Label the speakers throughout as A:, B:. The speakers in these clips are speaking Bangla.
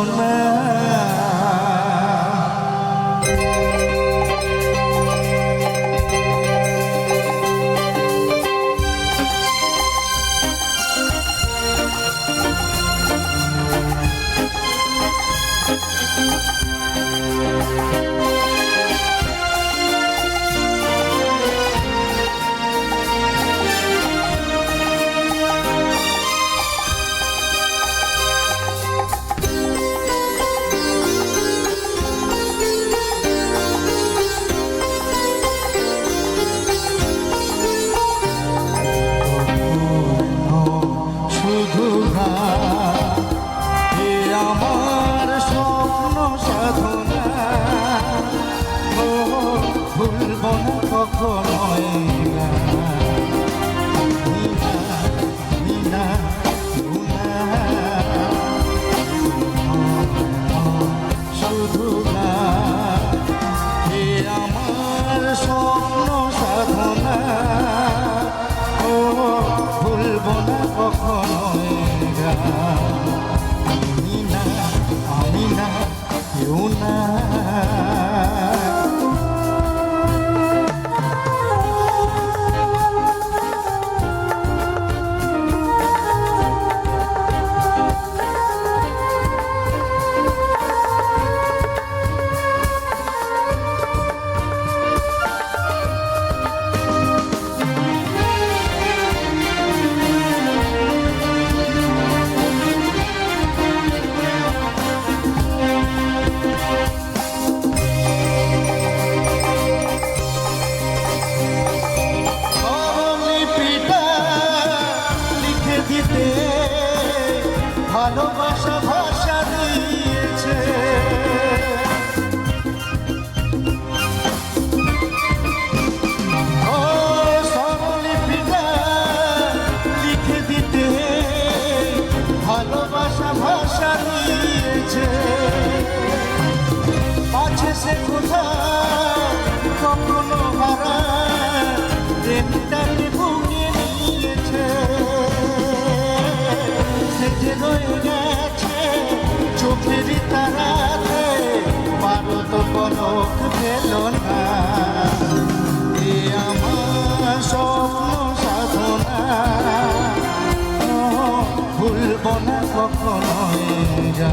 A: on man. শুধু হে আমার স্বপ্ন সাধনা ও ভুলব না কখনো গা। ভাষা ভাষা দিয়েছে। লিখে দিতে ভালোবাসা ভাষা সে কোথায় কখনো ভাব চোখ পেল না। এ আমার স্বপ্ন সাধনা। ভুলব না কখনো যা।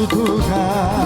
A: শুধু গা